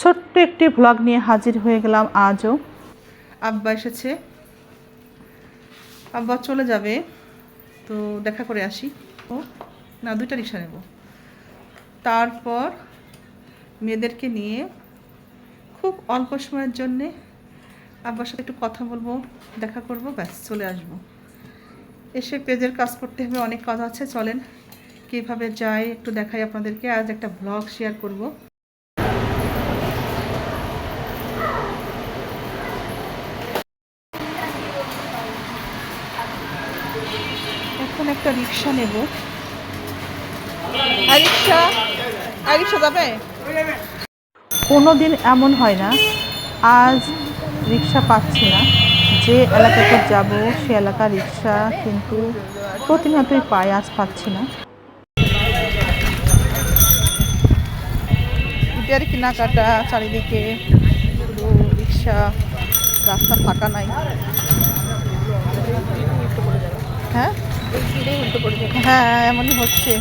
ছোট্ট একটি ভ্লগ নিয়ে হাজির হয়ে গেলাম আজও। আব্বা এসেছে। আব্বা চলে যাবে। তো দেখা করে আসি। ও না, দুইটা রিক্সা নেব। তারপর মেয়েদেরকে নিয়ে খুব অল্প সময়ের জন্যে আব্বার সাথে একটু কথা বলব, দেখা করব, ব্যাস, চলে আসব। এসে পেজের কাজ করতে হবে, অনেক কাজ আছে, চলেন। কীভাবে যাই একটু দেখাই আপনাদেরকে। আজ একটা ব্লগ শেয়ার করব। একটা রিক্সা নেব। রিক্সা রিক্সা কোনো দিন এমন হয় না, আজ রিক্সা পাচ্ছি না। যে এলাকাতে যাব, সে এলাকার রিক্সা কিন্তু প্রতিনিয়তই পাই আজ পাচ্ছি না। ঈদের কেনাকাটা, চারিদিকে রিক্সা, রাস্তা ফাঁকা নাই। হ্যাঁ? হ্যাঁ এমনই হচ্ছে।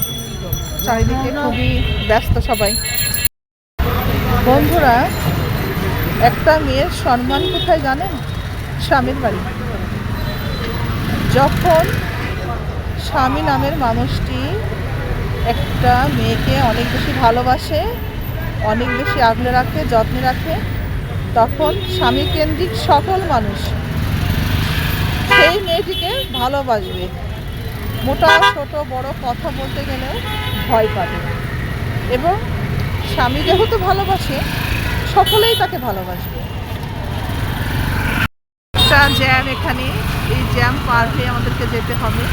চারিদিকে খুবই ব্যস্ত সবাই। বন্ধুরা, একটা মেয়ের সম্মান কোথায় জানেন? স্বামীর বাড়ি। যখন স্বামী নামের মানুষটি একটা মেয়েকে অনেক বেশি ভালোবাসে, অনেক বেশি আগলে রাখে, যত্নে রাখে, তখন স্বামী কেন্দ্রিক সকল মানুষ সেই মেয়েটিকে ভালোবাসবে। মোটা, ছোট, বড় কথা বলতে গেলে ভয় পাবে। এবং স্বামী যেহেতু ভালোবাসে, সকলেই তাকে ভালোবাসবে। একটা জ্যাম এখানে, এই জ্যাম পার হয়ে আমাদেরকে যেতে হবে।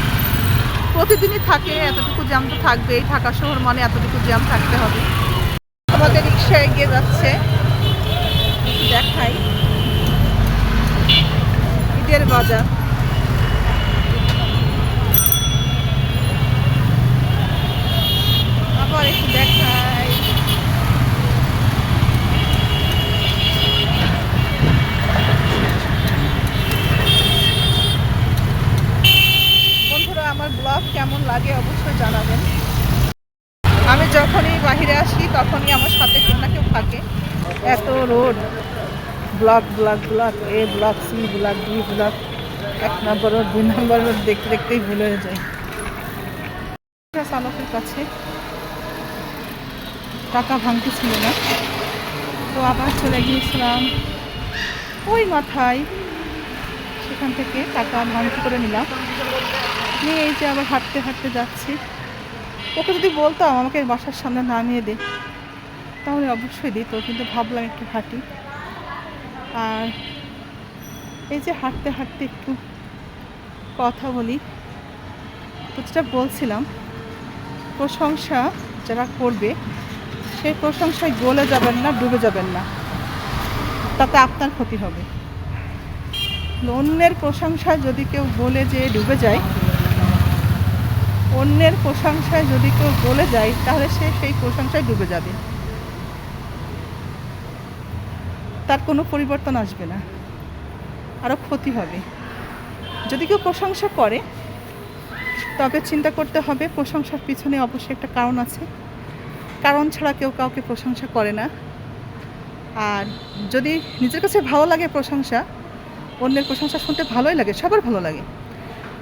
প্রতিদিনই থাকে, এতটুকু জ্যাম তো থাকবেই। ঢাকা শহর মানে এতটুকু জ্যাম থাকতে হবে। আমাদের রিক্সা এগিয়ে যাচ্ছে। দেখাই। ঈদের বাজার আবার একটু দেখাই বন্ধুরা আমার ব্লগ কেমন লাগে অবশ্যই জানাবেন। আমি যখনই বাইরে আসি, তখনই আমার সাথে কেউ না কেউ থাকে। এত road, block block block, A block, C block B block, এক নম্বর রোড, দুই নম্বর রোড দেখতে দেখতেই ভুল হয়ে যায়। চালকের কাছে টাকা ভাঙতে ছিল না। তো আবার চলে গিয়েছিলাম ওই মাথায়। সেখান থেকে টাকা ভাঙতি করে নিলাম। নিয়ে এই যে আবার হাঁটতে হাঁটতে যাচ্ছি। ওকে যদি বলতাম আমাকে বাসার সামনে নামিয়ে দে, তাহলে অবশ্যই দিত, কিন্তু ভাবলাম একটু হাঁটি। আর এই যে হাঁটতে হাঁটতে একটু কথা বলি, তো যেটা বলছিলাম, প্রশংসা যারা করবে, সেই প্রশংসায় গলে যাবেন না, ডুবে যাবেন না। তাতে আপনার ক্ষতি হবে। অন্যের প্রশংসা যদি কেউ বলে যে ডুবে যায় অন্যের প্রশংসায় যদি কেউ বলে যায়, তাহলে সে সেই প্রশংসায় ডুবে যাবে। তার কোনো পরিবর্তন আসবে না। আরও ক্ষতি হবে। যদি কেউ প্রশংসা করে, তবে চিন্তা করতে হবে, প্রশংসার পিছনে অবশ্যই একটা কারণ আছে। কারণ ছাড়া কেউ কাউকে প্রশংসা করে না। আর যদি নিজের কাছে ভালো লাগে প্রশংসা, অন্যের প্রশংসা শুনতে ভালোই লাগে, সবার ভালো লাগে।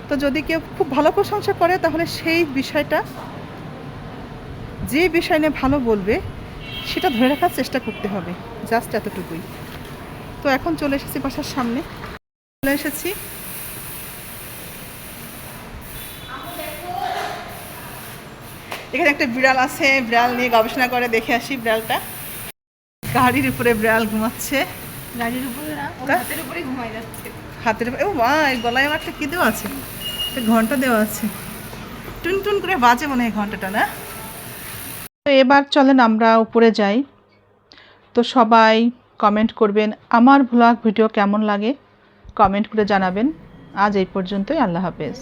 তো যদি কেউ খুব ভালো প্রশংসা করে তাহলে সেই বিষয়টা যে বিষয় নিয়ে ভালো বলবে সেটা ধরে রাখার চেষ্টা করতে হবে জাস্ট এতটুকুই। তো এখন চলে এসেছি বাসার সামনে। চলে এসেছি। এখানে একটা বিড়াল আছে বিড়াল নিয়ে গবেষণা করে দেখে আসি বিড়ালটা। গাড়ির উপরে বিড়াল ঘুমাচ্ছে। গাড়ির উপরে না হাতের উপরে ঘুমাই যাচ্ছে। হাতের উপরে- ও মা এই গলায় আমার একটা কী দেওয়া আছে। ঘণ্টা দেওয়া আছে। টুন টুন করে বাজে মনে হয় ঘন্টাটা, না? তো এবার চলেন আমরা উপরে যাই। তো সবাই কমেন্ট করবেন, আমার ভ্লগ ভিডিও কেমন লাগে? কমেন্ট করে জানাবেন। আজ এই পর্যন্তই, আল্লাহ হাফেজ।